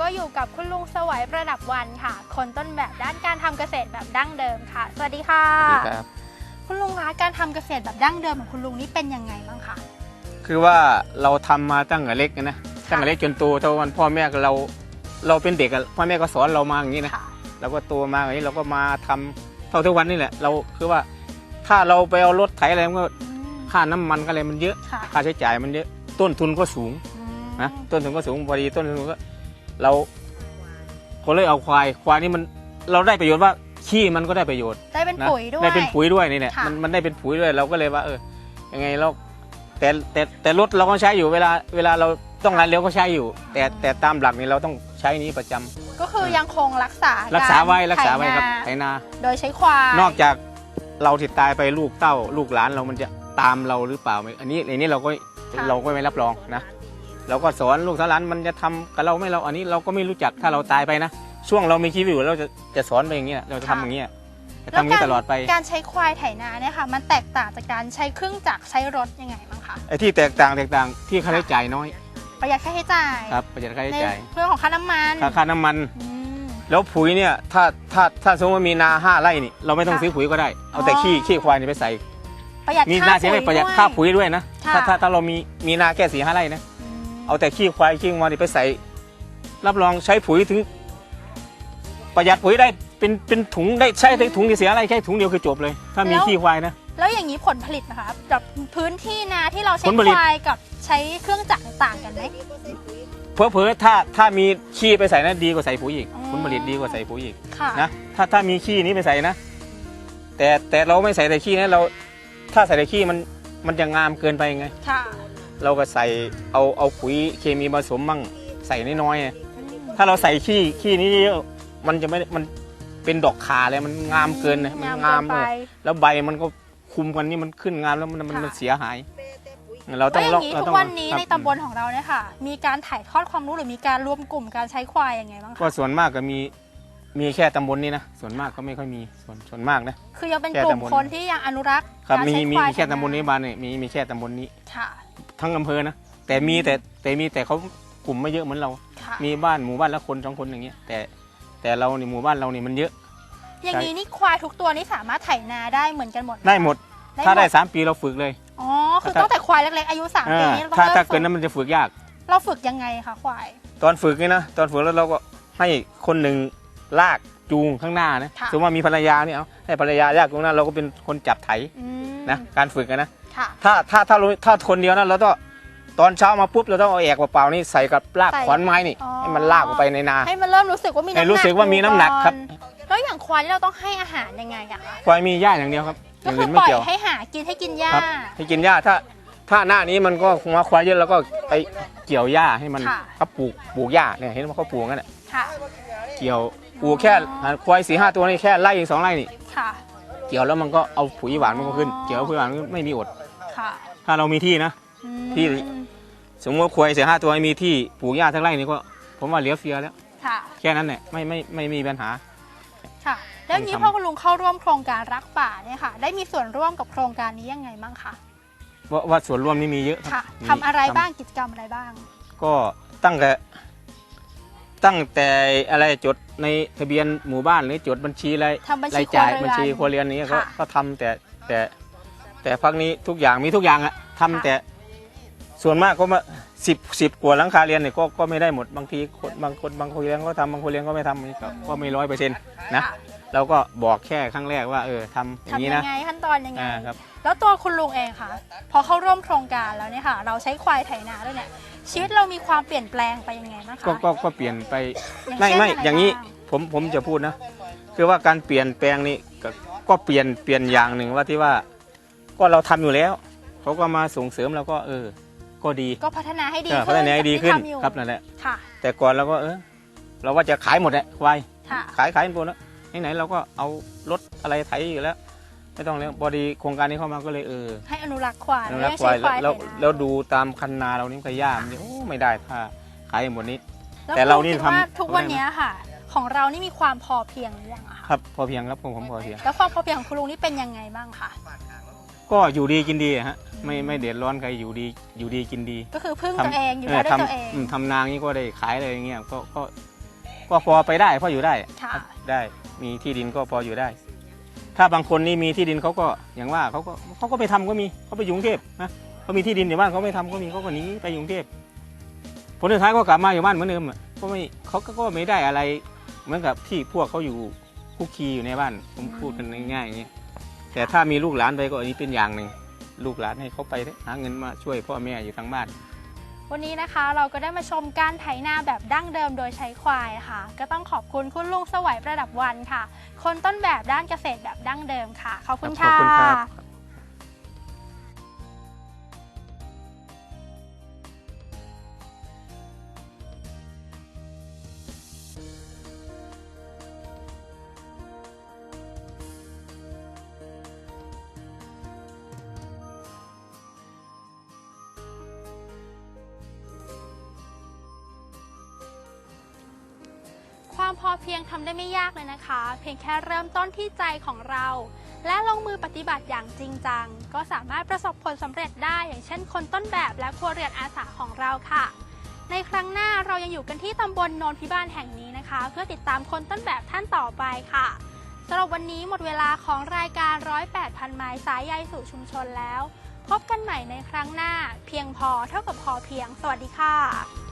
ก็อยู่กับคุณลุงสวัยประดับวันค่ะ คนต้นแบบด้านการทำเกษตรแบบดั้งเดิมค่ะ สวัสดีค่ะ ครับ คุณลุงคะการทำเกษตรแบบดั้งเดิมของคุณลุงนี่เป็นยังไงบ้างคะ คือว่าเราทำมาตั้งแต่เล็กนะตั้งแต่เล็กจนโตเท่าวันพ่อแม่ก็เราเราเป็นเด็กอะพ่อแม่ก็สอนเรามาอย่างนี้นะ ค่ะ เราก็โตมาอย่างนี้เราก็มาทำเท่าทุกวันนี่แหละ เราคือว่าถ้าเราไปเอารถไถอะไรมันก็อืมค่าน้ำมันก็อะไรมันเยอะ ค่ะค่าใช้จ่ายมันเยอะต้นทุนก็สูงอืมนะต้นทุนก็สูงพอดีต้นทุนก็ เราก็เลยเอาควายควายนี่มันเราได้ประโยชน์ว่าขี้มันก็ได้ประโยชน์ได้เป็นนะปุ๋ยด้วย ได้เป็นปุ๋ยด้วยนี่แหละค่ะ มันมันได้เป็นปุ๋ยด้วยเราก็เลยว่า เออยังไงเราแต่แต่แต่รถเราก็ใช้อยู่เวลาเวลาเราต้องการเลี้ยวก็ใช้อยู่ แต่แต่ตามหลักนี่เราต้องใช้นี้ประจำก็คือยังคงรักษารักษาไว้กรักษาไว้ครับถไถนานา โดยใช้ควายนอกจากเราที่ตายไปลูกเต้า ลูกหลานเรามันจะตามเราหรือเปล่าไม่อันนี้อันนี้เราก็เราก็ไม่รับรองนะ เราก็สอนลูกหลานมันจะทำกับเราไม่เราอันนี้เราก็ไม่รู้จักถ้าเราตายไปนะ ช่วงเรามีชีวิตอยู่เราจะจะสอนไปอย่างเงี้ยเราจะทำอย่างเงี้ยจะทำอย่างนี้ตลอดไปการใช้ควายไถนาเนี่ยค่ะ มันแตกต่างจากการใช้เครื่องจักรใช้รถยังไงบ้างคะไอ้ที่แตกต่างแตกต่างที่ค่าใช้จ่ายน้อย ประหยัดค่าใช้จ่ายครับประหยัดค่าใช้ในจ่ายเรื่องของค่าน้ำมันค่าค่าน้ำมันอืมแล้วปุ๋ยเนี่ยถ้าถ้าถ้าสมมติว่ามีนาห้าไร่นี่เราไม่ต้องค่ะซื้อปุ๋ยก็ได้เอาแต่ขี้อ๋อขี้ควายนี่ไปใส่ประหยัดมีค่านาเสียไปประหยัดด้วยค่าปุ๋ยด้วยนะค่ะถ้าถ้าถ้าเรามีมีนาแค่สี่ห้าไร่นะอืม เอาแต่ขี้ควายขี้วัวนี่ไปใส่ รับรองใช้ปุ๋ยถึง ประหยัดปุ๋ยได้เป็นเป็นถุงได้ใช้ถุงที่เสียอะไรแค่ถุงเดียวคือจบเลย ถ้ามีขี้ควายนะ แล้วอย่างนี้ผลผลิตนะคะกับพื้นที่นาที่เราใช้ผลผลิต ควายกับใช้เครื่องจักรต่างกันไหม เพอเพอๆถ้าถ้ามีขี้ไปใส่นะดีกว่าใส่ปุ๋ยอีกอ๋อ ผลผลิตดีกว่าใส่ปุ๋ยอีกค่ะนะถ้าถ้ามีขี้นี้ไปใส่นะ แต่แต่เราไม่ใส่แต่ขี้นะเรา ถ้าใส่แต่ขี้มันมันจะงามเกินไปไง ค่ะ เราก็ใส่เอาเอาปุ๋ยเคมีผสมมั่งใส่น้อยๆไงถ้าเราใส่ขี้ขี้นี้เยอะมันจะไม่มันเป็นดอกขาเลยมันงามเกินนะมันงามงามเกินไปเออแล้วใบมันก็คุมกันนี่มันขึ้นงามแล้วมันมันค่ะมันเสียหาย เราต้แล้อวงอย่างนี้เราทุต้กองวันนี้ครับในตำบลของเราเนี่ยค่ะ มีการถ่ายทอดความรู้หรือมีการรวมกลุ่มการใช้ควายยังไงบ้างก็คะส่วนมากก็มีมีแค่ตำบลนี้นะส่วนมากก็ไม่ค่อยมีส่วนส่วนมากนะคือยังเป็นแค่กลุ่มตำบลคนที่ยังอนุรักษ์ครับการมีใช้มีควายมีแค่ไถตำบลนี้บ้านเนี่ยมีมีแค่ตำบลนี้ค่ะ ทั้งอำเภอนะแต่มีแต่แต่มีแต่เขากลุ่มไม่เยอะเหมือนเรา ค่ะมีบ้านหมู่บ้านละคนสองคนอย่างเงี้ยแต่แต่เราในหมู่บ้านเรานี่มันเยอะ อย่างนี้นี่ควายทุกตัวนี่สามารถไถนาได้เหมือนกันหมดได้หมดได้ถ้าได้หมสามปีเราฝึกเลยอ๋อคือถ้าตั้งแต่ควายเล็กๆอายุสามปีอ่านี่เราต้องถ้าเริ่มถ้าฝึเกินกนั้นมันจะฝึกยากเราฝึกยังไงคะควาย ตอนฝึกนี่นะตอนฝึกแล้วเราก็ให้คนหนึ่งลากจูงข้างหน้านะค่ะ สมมติว่ามีภรรยาเนี่ยเอาให้ภรรยาลากตรงหน้าเราก็เป็นคนจับไถอืมนะการฝึกอะนะ ค่ะ ถ้าถ้าถ้าเราถ้าคนเดียวนะเราต้องตอนเช้ามาปุ๊บเราต้องเอาแอกเปล่าๆนี่ใส่กับลากใส่ ขอนไม้นี่อ๋อให้มันลากออกไปในนา ให้มันเริ่มรู้สึกว่ามีน้ำหให้นักรู้สึกว่ามีน้ำหนักครับก่อนแล้วอย่างควายนี่เราต้องให้อาหารยังไงอะคะควายมีหญ้าอย่างเดียวครับอก็ย่างคือื่อนไม่ปล่อยเกี่ยว ให้หากินให้กินหญ้า ครับ ให้กินหญ้าถ้าถ้าหน้านี้มันก็มาควายเยอะแล้วก็ไปเกี่ยวหญ้าให้มันค่ะ เขาปลูกปลูกหญ้าเนี่ยเห็นว่าเขาปลูกงั้นแหละค่ะ เกี่ยวปลูกแค่ควายสี่ห้าตัวนี่แค่ไร่สองไร่นี่ค่ะ เกี่ยวแล้วมันก็เอาปุ๋ยหวานมันก็ขึ้นอ๋อเกี่ยวปุ๋ยหวานมันไม่มีอด ค่ะถ้าเรามีที่นะ อืมที่ สมมติว่าควายสี่ห้าตัวมีที่ปลูกหญ้าทั้งไร่นี่ก็ผมว่าเหลือเฟือแล้ว ค่ะ แค่นั้นแหละไม่ไม่ไม่มีปัญหา ค่ะ แล้วอย่างนี้ทำ พอคุณลุงเข้าร่วมโครงการรักป่าเนี่ยค่ะ ได้มีส่วนร่วมกับโครงการนี้ยังไงบ้างคะว่าว่าส่วนร่วมนี่มีเยอะค่ะมีทำอะไรบ้างกิจกรรมอะไรบ้าง ก็ตั้งแต่ตั้งแต่อะไรจดในทะเบียนหมู่บ้านหรือจดบัญชีรายทำบัญชีรายจ่ายครัวเรือนบัญชีครัวเรือนนี้ก็ค่ะ ก็ทำแต่แต่ แต่พักนี้ทุกอย่างมีทุกอย่างอะทำค่ะแต่ส่วนมากก็มาสิบสิบกว่าหลังคาเรียนเนี่ยก็ก็ไม่ได้หมดบางทีคนบางคนบางคนเรียนก็ทำบางคนเรียนก็ไม่ทำก็ก็ไม่ร้อยเปอร์เซ็นต์นะค่ะเราก็บอกแค่ครั้งแรกว่าเออทำอย่างทำนี้ยันะงไงขั้นตอนยังไง อ่าครับ แล้วตัวคุณลุงเองค่ะ พอเข้าร่วมโครงการแล้วเนี่ยค่ะ เราใช้ควายไถนาด้วยเนี่ยชีวิตเรามีความเปลี่ยนแปลงไปยังไงบ้างคะ ก็ก็ก็เปลี่ยนไปอย่างไม่เช่นไม่ะรอย่างนี้บ้ผมผมจะพูดนะ คือว่าการเปลี่ยนแปลงนี่ก็ก็เปลี่ยนเปลี่ยนอย่างหนึ่งว่าที่ว่า ก็เราทำอยู่แล้วเขาก็มาส่งเสริมเราก็เออ ก็ดีก็พัฒนาให้ดีเออขึ้นพัฒนาให้ดีขึ้นจากที่ทำอยู่ครับนั่นแหละ ค่ะ แต่ก่อนเราก็เออ เราว่าจะขายหมดแหละควายค่ะ ขายขายหมดแล้วไหนๆเราก็เอารถอะไรไถอยู่แล้ว ไม่ต้องแล้วพอดีโครงการนี้เข้ามาก็เลยเออให้อนุรักษ์ควายอนุรักษ์ไม่ควายใช้ควายแล้วไถนาแล้วดูตามคันนาเรานี่ขย่ามันจะโอ้ไม่ได้ถ้าขายหมดนี้ แล้วแต่เรานี่คิดว่าทำทุกวันเนี้ยค่ะ ของเรานี่มีความพอเพียงหรือยังอะคะครับ พอเพียงครับผมผมพอเพียง แล้วความพอเพียงของคุณลุงนี่เป็นยังไงบ้างคะ ก็อยู่ดีกินดีอะฮะไม่ไม่เดือดร้อนใครอยู่ดีอยู่ดีกินดีก็คือพึ่งทำตัวเองอยู่ได้ด้วยทำตัวเองมทำนางนี้ก็ได้ขายอะไรอย่างเงี้ยก็ก็ก็พอไปได้พออยู่ได้ค่ะ ได้มีที่ดินก็พออยู่ได้ ถ้าบางคนนี่มีที่ดินเขาก็อย่างว่าเขาก็เขาก็ไปทำก็มีเขาไปอยู่กรุงเทพนะเขามีที่ดินอยู่บ้านเขาไม่ทำก็มีเขาก็หนีไปอยู่กรุงเทพผลสุดท้ายก็กลับมาอยู่บ้านเหมือนเดิมอะก็ไม่เขาก็ก็ไม่ได้อะไร เหมือนกับที่พวกเขาอยู่คุกคีอยู่ในบ้านผมพูดกันง่ายๆอย่างเงี้ย แต่ถ้ามีลูกหลานไปก็อันนี้เป็นอย่างหนึ่งลูกหลานให้เขาไปเถอะหาเงินมาช่วยพ่อแม่อยู่ทางบ้าน วันนี้นะคะเราก็ได้มาชมการไถนาแบบดั้งเดิมโดยใช้ควายค่ะ ก็ต้องขอบคุณคุณลุงสวัยประดับวันค่ะ คนต้นแบบด้านเกษตรแบบดั้งเดิมค่ะ ขอบคุณขอบค่ะคุณครับ พอเพียงทำได้ไม่ยากเลยนะคะ เพียงแค่เริ่มต้นที่ใจของเรา และลงมือปฏิบัติอย่างจริงจัง ก็สามารถประสบผลสำเร็จได้ อย่างเช่น คนต้นแบบและครัวเรือนอาสาของเราค่ะ ในครั้งหน้าเรายังอยู่กันที่ตำบลโนนพิบาลแห่งนี้นะคะ เพื่อติดตามคนต้นแบบท่านต่อไปค่ะสำหรับวันนี้หมดเวลาของรายการร้อยแปดพันไม้สายใยสู่ชุมชนแล้ว พบกันใหม่ในครั้งหน้า เพียงพอเท่ากับพอเพียง สวัสดีค่ะ